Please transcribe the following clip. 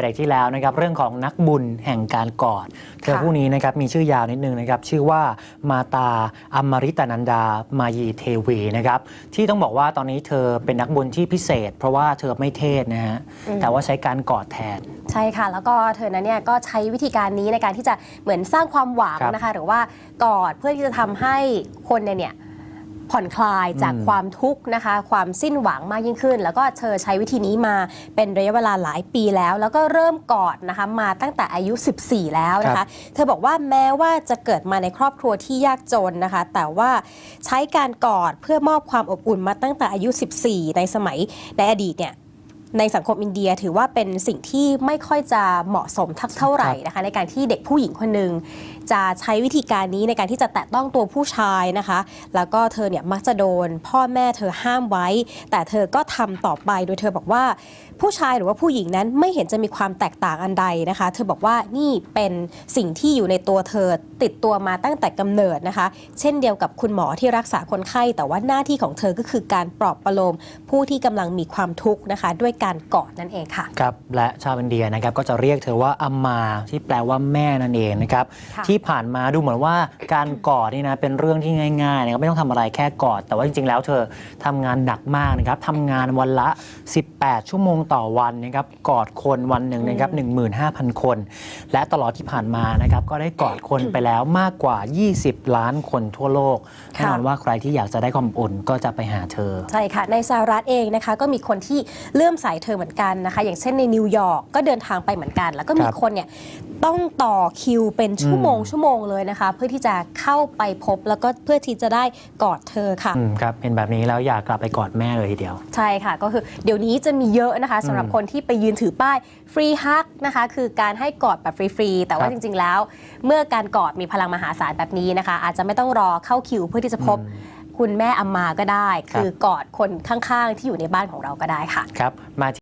เบรกที่แล้วนะครับเรื่องของนักบุญแห่งการกอด เธอค่ะผู้นี้นะครับมีชื่อยาวนิดนึงนะครับชื่อว่ามาตาอมริตานันดามายีเทวีนะครับที่ต้องบอกว่าตอนนี้เธอเป็นนักบุญที่พิเศษ เพราะว่าเธอไม่เทศนะฮะแต่ว่าใช้การกอดแทน ใช่ค่ะ แล้วก็เธอนั้นเนี่ยก็ใช้วิธีการนี้ในการที่จะเหมือนสร้างความหวังครับนะคะ หรือว่ากอดเพื่อที่จะทำให้คนเนี่ยเนี่ย ผ่อนคลายจากอืมความทุกข์นะคะ ความสิ้นหวังมากยิ่งขึ้น แล้วก็เธอใช้วิธีนี้มาเป็นระยะเวลาหลายปีแล้ว แล้วก็เริ่มกอดนะคะมาตั้งแต่อายุ 14 แล้วนะครัคะบเธอบอกว่าแม้ว่าจะเกิดมาในครอบครัวที่ยากจนนะคะ แต่ว่าใช้การกอดเพื่อมอบความอบอุ่นมาตั้งแต่อายุ 14 ในสมัยในอดีตเนี่ยในสังคมอินเดียถือว่าเป็นสิ่งที่ไม่ค่อยจะเหมาะสมทักเท่าไหร่นะคะ ในการที่เด็กผู้หญิงคนหนึ่ง จะใช้วิธีการนี้ในการที่จะแตะต้องตัวผู้ชายนะคะ แล้วก็เธอเนี่ยมักจะโดน พ่อแม่เธอห้ามไว้ แต่เธอก็ทำต่อไปโดยเธอบอกว่า ผู้ชายหรือว่าผู้หญิงนั้นไม่เห็นจะมีความแตกต่างอันใดนะคะ เธอบอกว่านี่เป็นสิ่งที่อยู่ในตัวเธอติดตัวมาตั้งแต่กำเนิดนะคะ เช่นเดียวกับคุณหมอที่รักษาคนไข้ แต่ว่าหน้าที่ของเธอก็คือการปลอบประโลม ผู้ที่กำลังมีความทุกข์นะคะ ด้วยการกอดนั่นเองค่ะครับและชาวอินเดียนะครับก็จะเรียกเธอว่าอัมมาที่แปลว่าแม่นั่นเองนะครับค่ะที่ผ่านมาดูเหมือนว่าการกอดนี่นะเป็นเรื่องที่ง่ายๆนะครับไม่ต้องทำอะไรแค่กอด แต่ว่าจริงๆ แล้วเธอทำงานหนักมากนะครับทำงานวันละ 18 ชั่วโมงต่อวันนะครับกอดคนวันหนึ่งนะครับ15,000 คน และตลอดที่ผ่านมานะครับก็ได้กอดคนไปแล้วมากกว่า 20 ล้านคนทั่วโลกแน่นอนว่าใครที่อยากจะได้ความอบอุ่นก็จะไปหาเธอ ใช่ค่ะในสหรัฐเองนะคะก็มีคนที่เลื่อมใสเธอเหมือนกันนะคะ อย่างเช่นในนิวยอร์กก็เดินทางไปเหมือนกัน แล้วก็มีครับคนเนี่ยต้องต่อคิวเป็นชั่วโมงอืมชั่วโมงเลยนะคะ เพื่อที่จะเข้าไปพบแล้วก็เพื่อที่จะได้กอดเธอค่ะ อืมครับเป็นแบบนี้แล้วอยากกลับไปกอดแม่เลยทีเดียว ใช่ค่ะก็คือเดี๋ยวนี้จะมีเยอะนะคะสำหรับอืมคนที่ไปยืนถือป้ายฟรีฮักนะคะคือการให้กอดแบบฟรีๆแต่ว่าครับจริง ๆ แล้ว เมื่อการกอดมีพลังมหาศาลแบบนี้นะคะ อาจจะไม่ต้องรอเข้าคิวเพื่อที่จะพบคุณแม่อัมมาก็ได้ ครับ คือกอดคนข้างๆ ที่อยู่ในบ้านของเราก็ได้ค่ะ ครับมา